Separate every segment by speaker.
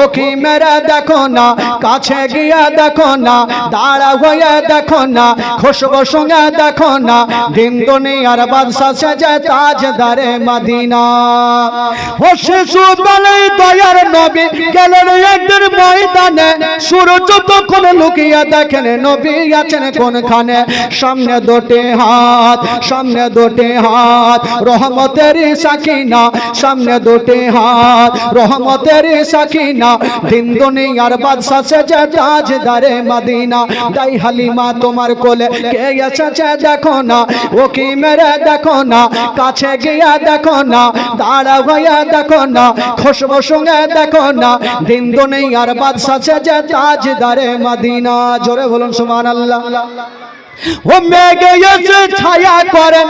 Speaker 1: ও কি মেরে দেখো না, কাছে গিয়ে দেখো না, দাঁড়া হয়ে দেখো না, খুশবু সঙ্গে দেখো না, দিন দুনিয়ার বাদশা সেজে তাজদারে মদিনা। ও শিশু বেলায় দয়ার নবী গেলেন একদিন ময়দানে, সূর্য তখন লুকিয়ে দেখেন, নবী আছেন কোনখানে? সামনে দুটি হাত, সামনে দুটি হাত রহমতের সাকিনা, সামনে দুটি হাত রহমতের সাকিনা দিন দুনিয়ার বাদশা সেজে তাজদারে মদিনা। দাই হালিমা তোমার কোলে কে এসেছে দেখো না। ও কি মেরে দেখো না, কাছে গিয়ে দেখো না, দাঁড়া হয়ে দেখো না, খুশবু সঙ্গে দেখো না। দিন দুনিয়ার বাদশা সেজে তাজদারে মদিনা। জোরে বলুন সুবহানাল্লাহ। ও মেঘে এসে ছায়া করেন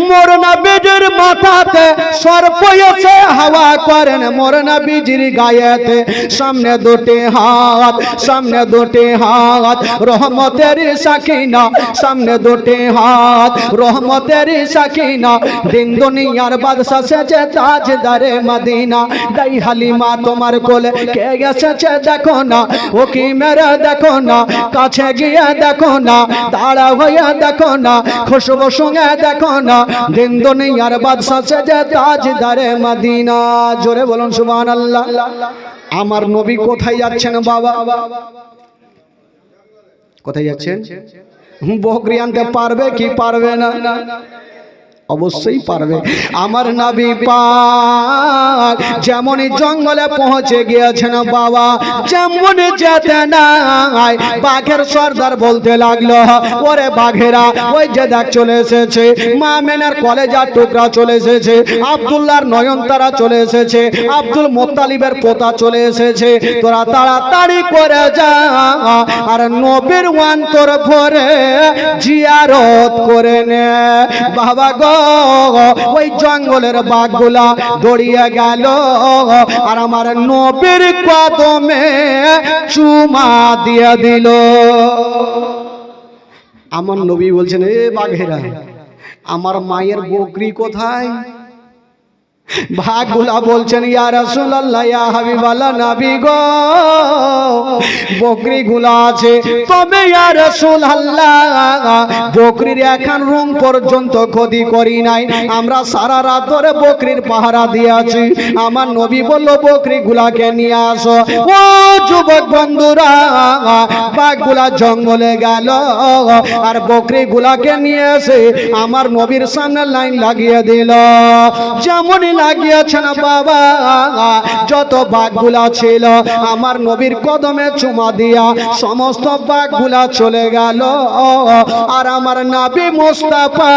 Speaker 1: মোর নবীজির মাথাতে সর্প এসে হাওয়া করেন মোর নবীজির গায়েতে সামনে দুটি হাত সামনে দুটি হাত রহমতের সাকিনা সামনে দুটি হাত রহমতের সাকিনা দিন দুনিয়ার বাদশা সেজে তাজদারে মদিনা দাই হালিমা তোমার কোলে কে এসেছে দেখো না ও কি মেরে দেখো না কাছে গিয়ে দেখো না দাঁড়া হইয়া দেখো না সঙ্গে দেখো না। বাদশাহ সেজে জোরে বলুন আমার নবী কোথায় যাচ্ছেন বাবা? কোথায় যাচ্ছেন? বকরি আনতে পারবে কি পারবে না? অবশ্যই পারবে। আমার নবী পাক যেমনই জঙ্গলে পৌঁছে গিয়েছেন বাবা যেমন যেতে নাই। বাঘের সর্দার বলতে লাগল ওরে বাঘেরা ওই যে দেখ চলে এসেছে। মা মেনার কলেজার টুকরা চলে এসেছে। আব্দুল্লাহর নয়নতারা চলে এসেছে। আব্দুল মোত্তালিবের পোতা চলে এসেছে। তোরা তাড়াতাড়ি করে যা। আর নবীর অন্তর ভরে জিয়ারত করে নে। বাবা গো ওই জঙ্গলের বাঘগুলা দড়িয়ে গেল। আর আমার নবীর কদমে চুমা দিয়ে দিল। আমার নবী বলছেন, এ বাঘেরা, আমার মায়ের বকরি কোথায়? ভাগগুলা বলছেন বকরি গুলা আছে, তবে বকরির এখন রুম পর্যন্ত ক্ষতি করি নাই। আমরা সারা রাত ধরে বকরির পাহারা দিয়ে আছি। আমার নবী বলল বকরি গুলাকে নিয়ে আসো। ও যুবক বন্ধুরা, বাঘগুলা জঙ্গলে গেল, আর বকরি গুলাকে নিয়ে এসে আমার নবীর সামনে লাইন লাগিয়ে দিল। যেমনই লাগিয়েছেন বাবা। যত বাঘগুলা ছিল, আমার নবীর কদমে চুমা দিয়া সমস্ত বাঘগুলা চলে গেল। আর আমার নাবি মোস্তাফা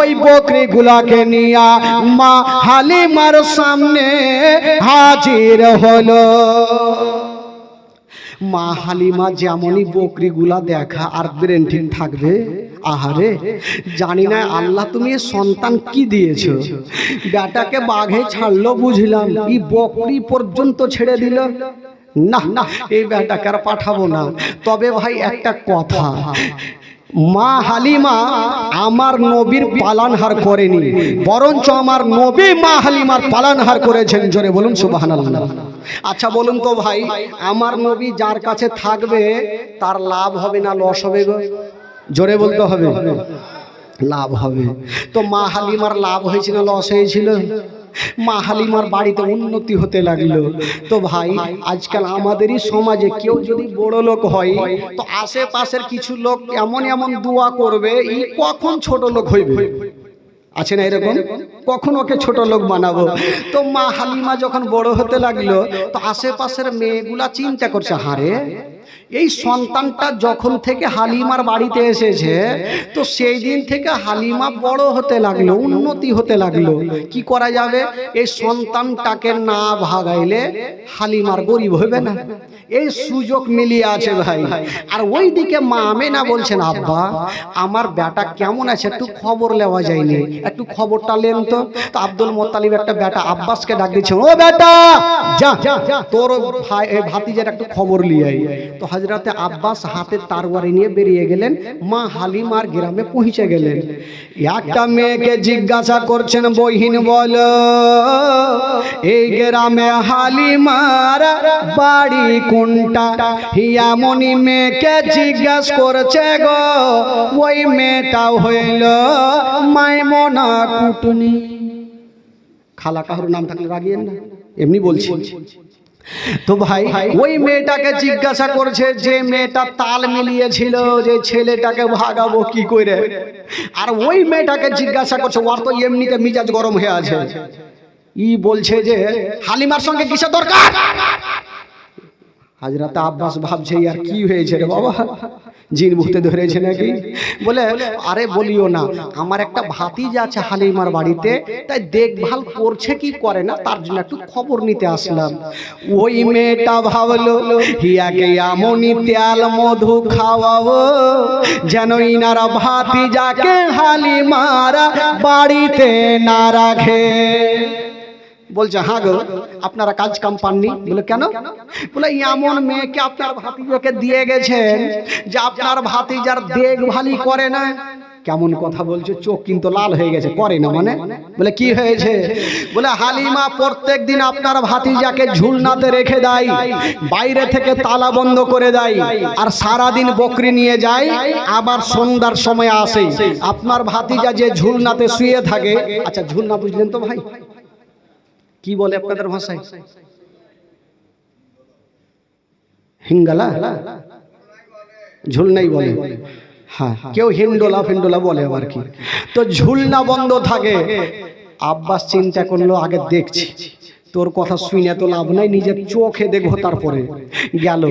Speaker 1: ওই বকরি গুলাকে নিয়া মা হালিমার সামনে হাজির হলো। মা হালিমা যেমনই বকরিগুলা দেখা, আর ব্রেন ঠিক থাকবে? আহারে জানি না আল্লাহ তুমি সন্তান কি দিয়েছ? বেটাকে বাঘে ছাড়লো বুঝলাম এই বকরি পর্যন্ত ছেড়ে দিল। না না এই বেটাকে আর পাঠাবো না। তবে ভাই একটা কথা। মা হালিমা আমার নবীর পালানহার করেনি। বরঞ্চ আমার নবী মা হালিমার পালানহার করেছেন। জোরে বলুন সুবহানাল্লাহ। আচ্ছা বলুন তো ভাই আমার নবী যার কাছে থাকবে তার লাভ হবে না লস হবে গো। জোরে বলতে হবে। লাভ হবে। তো মা হালিমার লাভ হয়েছিল লস হয়েছিল। মা হালিমার বাড়িতে উন্নতি হতে লাগল। তো ভাই আজকাল আমাদেরই সমাজে কেউ যদি বড় লোক হয় তো আশেপাশের কিছু লোক এমন এমন দোয়া করবে ই কখন ছোট লোক হইবে? আছে না এরকম? কখন ওকে ছোট লোক বানাবো? তো মা হালিমা যখন বড় হতে লাগল তো আশেপাশের মেয়েগুলা চিন্তা করছে হারে এই সন্তানটা যখন থেকে হালিমার বাড়িতে এসেছে তো সেই দিন থেকে হালিমা বড় হতে লাগল উন্নতি হতে লাগল। কি করা যাবে? এই সন্তানটাকে না ভাগাইলে হালিমার গরিব হবে না। এই সুযোগ মিলিয়ে আছে ভাই। আর ওই দিকে মা আমেনা বলছেন আব্বা আমার বেটা কেমন আছে? একটু খবর নেওয়া যায়নি। একটু খবরটা লেন তো তো আব্দুল মোত্তালিব একটা বেটা, আব্বাসকে ডাক দিচ্ছে, ও বেটা, যা তোর ভাই ভাতিজার একটু খবর নিয়ে আই তো হজরতে আব্বাস হাতে তারওয়ারি নিয়ে বেরিয়ে গেলেন, মা হালিমার গ্রামে পৌঁছে গেলেন। একটা মেয়েকে জিজ্ঞাসা করছেন, বহিন বল, এই গ্রামে হালিমার বাড়ি কোনটা? হিয়ামনি মেয়েকে জিজ্ঞাস করছে গো, ওই মেয়েটাও হইল মাইমনা কুটনি। খালা কাহুর নাম থাকলে রাগিয়েন না? এমনি বলছি। তো ভাই, ওই মেয়েটাকে জিজ্ঞাসা করছে যে মেয়েটা তাল মিলিয়েছিল যে ছেলেটাকে ভাগাবো কি করে? আর ওই মেয়েটাকে জিজ্ঞাসা করছে, ওর তো এমনিতে মিজাজ গরম হয়ে আছে। ই বলছে যে, হালিমার সঙ্গে কিসের দরকার? হাজরাতে আব্বাস ভাবছে আর কি হয়েছে রে বাবা? জিন ভূতে ধরেছে নাকি? বলে আরে বলিও না আমার একটা ভাতিজ আছে হালিমার বাড়িতে তাই দেখভাল করছে কি করে না তার জন্য একটু খবর নিতে আসলাম। ওই মেয়েটা ভাবলো হিয়াকে এমনই তেল মধু খাওয়াবো যেন ইনারা ভাতিজাকে হালিমারা বাড়িতে না রাখে। বলছে হ্যাঁ গো, আপনারা কাজ কাম পাননি? বলে, কেন? বলে, এমন মেয়েকে আপনার ভাতিজাকে দিয়ে গেছেন যে আপনার ভাতিজার দেখভালি করে না। কেমন কথা বলছে, চোখ কিন্তু লাল হয়ে গেছে, করে না মানে? বলে, কি হয়েছে? বলে, হালিমা প্রত্যেক দিন আপনার ভাতিজাকে ঝুলনাতে রেখে দেয়, বাইরে থেকে তালা বন্ধ করে দেয় আর সারা দিন বকরি নিয়ে যায়, আবার সন্ধ্যার সময় আসে। আপনার ভাতিজা যে ঝুলনাতে শুয়ে থাকে আচ্ছা ঝুলনা বুঝলেন তো ভাই? কি বলে আপনাদের ভাষায়? হিঙ্গালা? ঝুলনাই বলে। হ্যাঁ কেউ হিন্ডোলা ফিন্ডোলা বলে আবার কি? তো ঝুলনা বন্ধ থাকে। আব্বাস চিন্তা করল আগে দেখছি। তোর কথা শুনে তো লাভ নাই, নিজের চোখে দেখব তারপরে। গেল।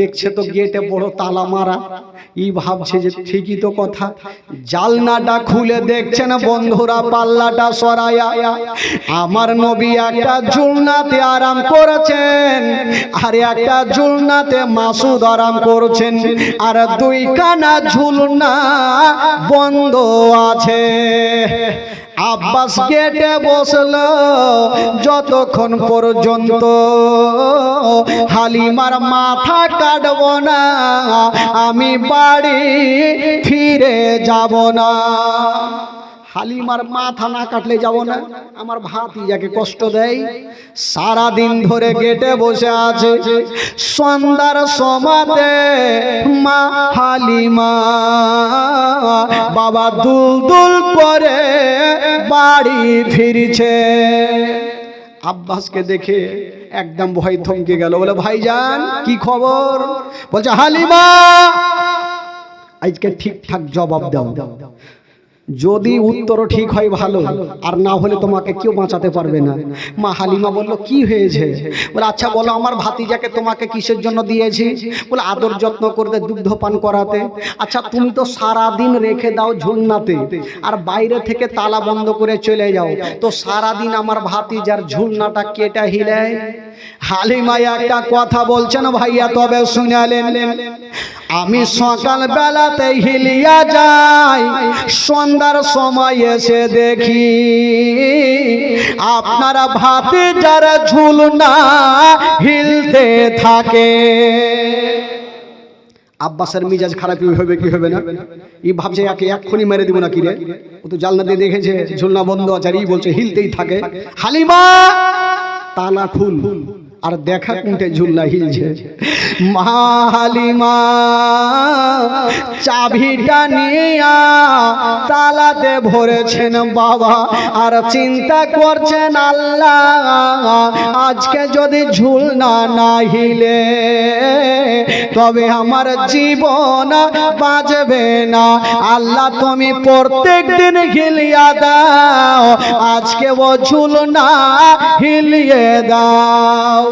Speaker 1: দেখছে তো গেটে বড় তালা মারা। ই ভাবছে যে ঠিকই তো কথা। জালনাটা খুলে দেখছে না বন্ধুরা, পাল্লাটা সরায়া। আমার নবী একটা ঝুলনাতে আরাম করেছেন, আর একটা ঝুলনাতে মাসুদ আরাম করছেন, আর দুই কানা ঝুলনা বন্ধ আছে। আব্বাস গেটে বসল যতক্ষণ পর্যন্ত। হালিমার মাথা কাটব না আমি বাড়ি ফিরে যাব না। হালিমার মাথা না কাটলে যাব না। আমার ভাতিজাকে কষ্ট দেয় সারা দিন ধরে গেটে বসে আছে। সন্ধ্যার সমাতে মা হালিমা বাবা দুল দুল করে বাড়ি ফিরছে। আব্বাসকে দেখে একদম ভয় থমকে গেল। বলে, ভাইজান, কি খবর? বলছে, হালিমা, আজকে ঠিকঠাক জবাব দাও দাও দাও। যদি উত্তরও ঠিক হয় ভালো আর না হলে তোমাকে কেউ বাঁচাতে পারবে না। মা হালিমা বলল কি হয়েছে? বলে আচ্ছা বলো আমার ভাতিজাকে তোমাকে কিসের জন্য দিয়েছি? বলে আদর যত্ন করতে দুগ্ধ পান করাতে। আচ্ছা তুমি তো সারা দিন রেখে দাও ঝুলনাতে আর বাইরে থেকে তালা বন্ধ করে চলে যাও। তো সারা দিন আমার ভাতিজার ঝুলনাটা কেটে হিলে। হালিমা একটা কথা বলছেন ভাইয়া, তবে শুনালেন আমি সকাল বেলাতে হিলিয়া যাই, সন্ধ্যার সময় এসে দেখি আপনারা ভাতে যারা ঝুলনা হিলতে থাকে। আব্বাসের মিজাজ খারাপ হবে কি হবে না? ই ভাবছে একে এক্ষুনি মেরে দিব না কি রে? ও তো জালনা দিয়ে দেখেছে, ঝুলনা বন্ধ আছে আর ই বলছে হিলতেই থাকে। হালিমা! তালা খুল। আর দেখা কুঁটে ঝুলনা হিলছে? মা হালিমা চাবিটা নিয়া তালাতে ভরেছেন বাবা। আর চিন্তা করছেন আল্লাহ আজকে যদি ঝুলনা না হিলে তবে আমার জীবন বাঁচবে না। আল্লাহ তুমি প্রত্যেক দিন হিলিয়া দাও। আজকে ও ঝুলনা হিলিয়ে দাও।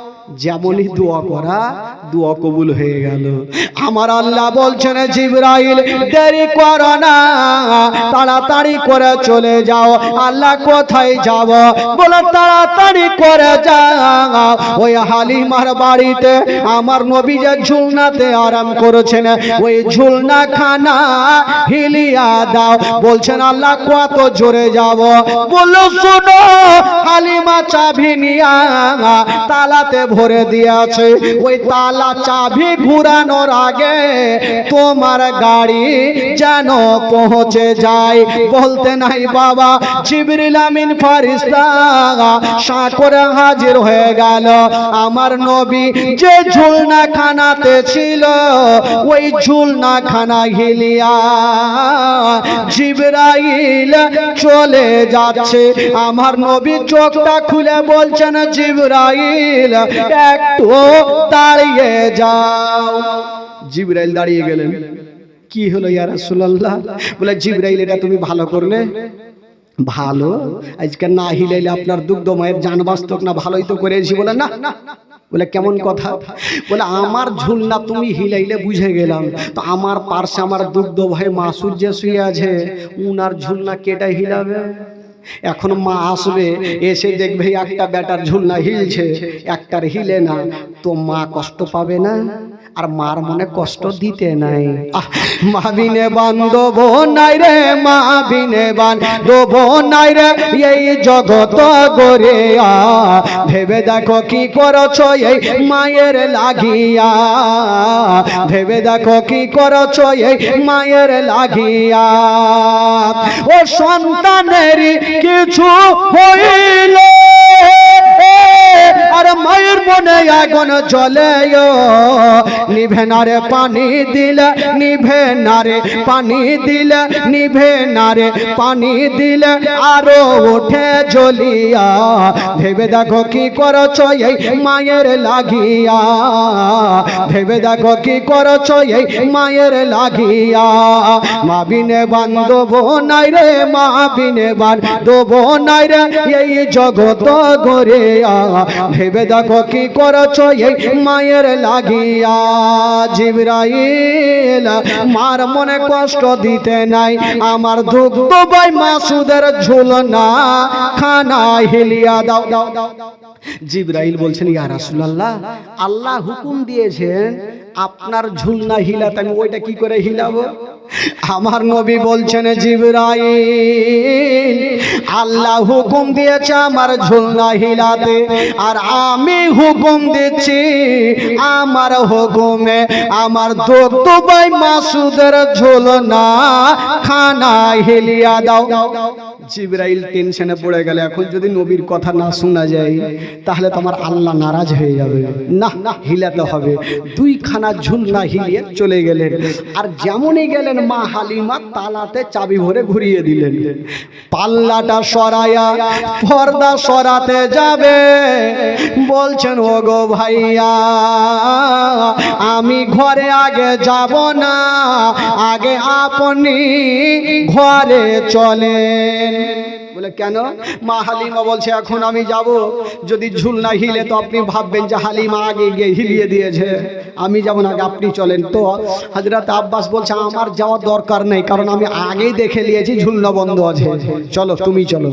Speaker 1: যেমনই দোয়া করা দোয়া কবুল হয়ে গেল। আমার আল্লাহ বলছেন জিব্রাইল দেরি করো না। তাড়াতাড়ি করে চলে যাও। আল্লাহ কোথায় যাব? বলে তাড়াতাড়ি করে যাও। ওই হালিমার বাড়িতে আমার নবী যে ঝুলনাতে আরাম করেছেন ওই ঝুলনা খানা হিলিয়া দাও। বলছেন আল্লাহ কত জোরে যাব? বলল শোনো হালিমা চাবি নিয়া তালাতে ভরে দিয়েছে। ওই তালা চাবি ঘুরানোর আগে তোমার গাড়ি যেন পৌঁছে যায়। বলতে নাই, বাবা, জিবরিল আমিন ফারিস্তা হাজির হয়ে গেল। আমার নবী যে ঝুলনা খানাতে ছিল, ওই ঝুলনা খানা হিলিয়া জিবরাইল চলে যাচ্ছে। আমার নবী চোখটা খুলে বলছেন, জিবরাইল একটু দাঁড়িয়ে যাও। জিবরাইল দাঁড়িয়ে গেলেন। কি হলো ইয়া রাসূলুল্লাহ? বলে, জিবরাইল, এটা তুমি ভালো করলে? ভালো। আজকে না হিলাইলে আপনার দুগ্ধ মায়ের জান বাস্তব না, ভালোই তো করেছি। বলে, না বলে, কেমন কথা? বলে, আমার ঝুলনা তুমি হিলাইলে বুঝে গেলাম। তো আমার পার্শ্বে আমার দুগ্ধ ভাই মাসুদ যে শুয়ে আছে, উনার ঝুলনা কেটে হিলাবে? এখন মা আসবে এসে দেখবে একটা ব্যাটার ঝুলনা হিলছে একটার হিলে না তো মা কষ্ট পাবে না। আর মার মনে কষ্ট দিতে নাই। মা বিনে বান্ধব নাই রে মা বিনে বান্ধব নাই রে। এই জগত গরে ভেবে দেখো কি করছ এই মায়ের লাগিয়া। ভেবে দেখো কি করছ এই মায়ের লাগিয়া। ও সন্তানের কিছু হইলে। আর মায়ের মনে আগুন জ্বলে নিভে নারে পানি দিলে, নিভে নারে পানি দিলে, নিভে নারে পানি দিলে। আরও ওঠে জ্বলিয়া, ভেবে দেখো কি করছ এই মায়ের লাগিয়া। ভেবে দেখো কি করছ এই মায়ের লাগিয়া। মা বিনে বান্ধব নাই রে মা বিনে বান্ধব নাই রে, এই জগত গরে ভেবে দেখো কি করছ? এই মায়ের লাগিয়া জিবরাইল, মার মনে কষ্ট দিতে নাই। আমার দুগ্ধ ভাই মাসুদের ঝুলনা খানা হিলিয়া দাও দাও দাও। জিবরাইল বলছেন, ইয়া রাসূলুল্লাহ, আল্লাহ হুকুম দিয়েছেন, আপনার ঝুলনা হিলাতে আমি ওইটা কি করে হিলাবো? আমার নবী বলছেন জিবরাইল, আল্লাহ হুকুম দিয়েছে আমার ঝুলনা হিলাতে, আর আমি হুকুম দিচ্ছি আমার হুকুমে আমার দুবাই মাসুদের ঝুলনা, খানা হিলিয়া দাও। জিবরাইল টেনশনে পড়ে গেলে। এখন যদি নবীর কথা না শোনা যায়, তাহলে তো আমার আল্লাহ নারাজ হয়ে যাবে। না না, হিলাতে হবে। দুই দুইখানা ঝুলনা হিলিয়ে চলে গেলেন। আর যেমনই গেলেন, মা হালিমা তালাতে চাবি ভরে ঘুরিয়ে দিলেন। পাল্লাটা সরায়া পর্দা সরাতে যাবে। বলছেন ও গো ভাইয়া, আমি ঘরে আগে যাব না। আগে আপনি ঘরে চলেন। বলে, কেন? মা হালিমা বলছে, এখন আমি যাব। যদি ঝুল না হিলে তো আপনি ভাববেন যে হালিমা আগে গিয়ে হিলিয়ে দিয়েছে। আমি যাব না, আগে আপনি চলেন। তো হাজরাত আব্বাস বলছে, আমার যাওয়ার দরকার নেই, কারণ আমি আগেই দেখে নিয়েছি ঝুলনা বন্ধ আছে। চলো, তুমি চলো।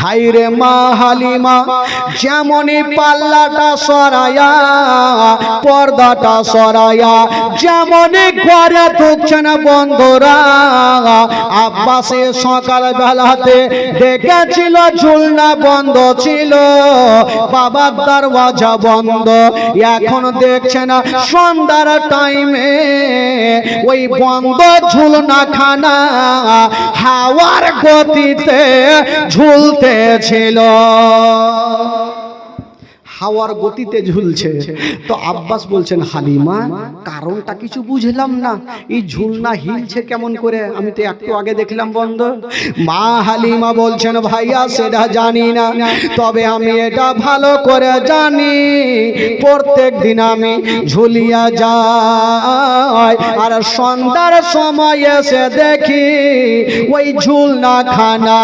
Speaker 1: হাইরে মা হালিমা, যেমনই পাল্লাটা সরায়া, পর্দাটা সরায়া, যেমনই ঘরে ঢুকছেন বন্ধুরা, আব্বাসে সকাল বেলাতে দেখেছিল ঝুলনা বন্ধ ছিল, বাবার দরওয়াজা বন্ধ, এখন দেখছেন সন্ধ্যার টাইমে ওই বন্ধ ঝুলনা খানা হাওয়ার গতিতে ঝুলতেছিল হাওয়ার গতিতে ঝুলছে। তো আব্বাস বলছেন, হালিমা, কারণটা কিছু বুঝলাম না। এই ঝুলনা হিলছে কেমন করে? আমি তো একটু আগে দেখলাম বন্ধ। মা হালিমা বলছেন, ভাইয়া, সেটা জানি না। তবে আমি এটা ভালো করে জানি। প্রত্যেক দিন আমি ঝুলিয়া যাই। আর সন্ধ্যার সময় এসে দেখি ওই ঝুলনা খানা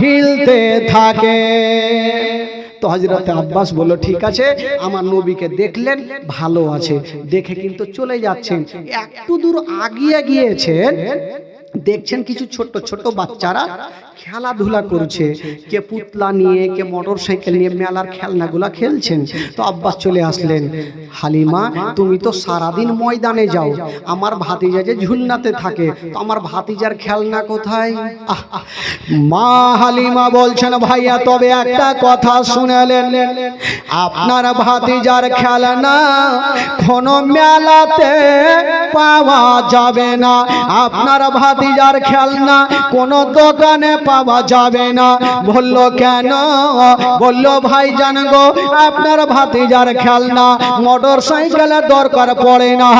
Speaker 1: হিলতে থাকে। তো হজরতে আব্বাস বলল, ঠিক আছে, আমার নবীকে দেখলেন, ভালো আছে। দেখে কিন্তু চলে যাচ্ছেন। একটু দূর আগিয়ে গিয়েছেন, দেখছেন কিছু ছোট্ট ছোট বাচ্চারা খেলাধুলা করছে কে পুতলা নিয়ে কে মোটর সাইকেল নিয়ে মেলার খেলনাগুলা খেলছেন। তো আব্বাস চলে আসলেন হালিমা তুমি তো সারাদিন ময়দানে যাও। আমার ভাতিজা যে ঝুলনাতে থাকে তো আমার ভাতিজার খেলনা কোথায়? আহ, মা হালিমা বলছেন ভাইয়া তবে একটা কথা শুনেলেন। আপনার ভাতিজার খেলনা কোনো মেলাতে পাওয়া যাবে না। আপনার ভাতিজার খেলনা কোনো দোকানে পাওয়া যাবে না। বলল, কেন? বলল ভাই জান গো, আপনার ভাতিজার খেলনা, মোটর সাইকেলের দরকার পড়ে না।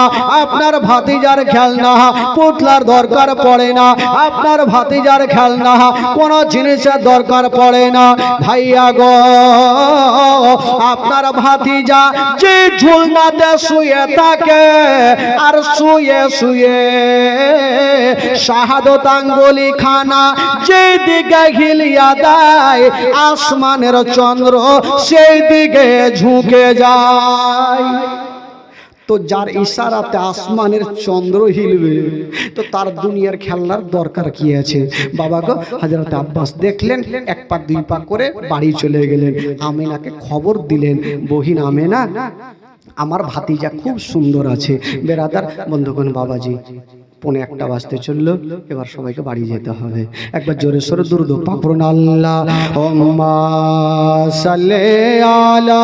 Speaker 1: আপনার ভাতিজার খেলনা, পুতলার দরকার পড়ে না। আপনার ভাতিজার খেলনা, কোনো জিনিসের দরকার পড়ে না। ভাইয়া গো, আপনার ভাতিজা যে ঝুলনাতে শুয়ে থাকে আর শুয়ে শুয়ে শাহাদত আঙ্গুলি খানা যে দিকে হিলিয়া দেয় আসমানের চন্দ্র সেই দিকে ঝুঁকে যায়। তো যার ইশারাতে আসমানের চন্দ্র হিলবে, তো তার দুনিয়ার খেলনার দরকার কি আছে? বাবা গো হাজরত আব্বাস দেখলেন, এক পা, দুই পা করে বাড়ি চলে গেলেন। আমেনাকে খবর দিলেন, বহিন আমেনা, আমার ভাতিজা খুব সুন্দর আছে। বেরাদার, বন্ধুগণ, বাবাজি পনে একটা বাজতে চলল এবার সবাইকে বাড়ি যেতে হবে। একবার জোরে সরে দুর্দ পাপড়ন আল্লাহ আলা।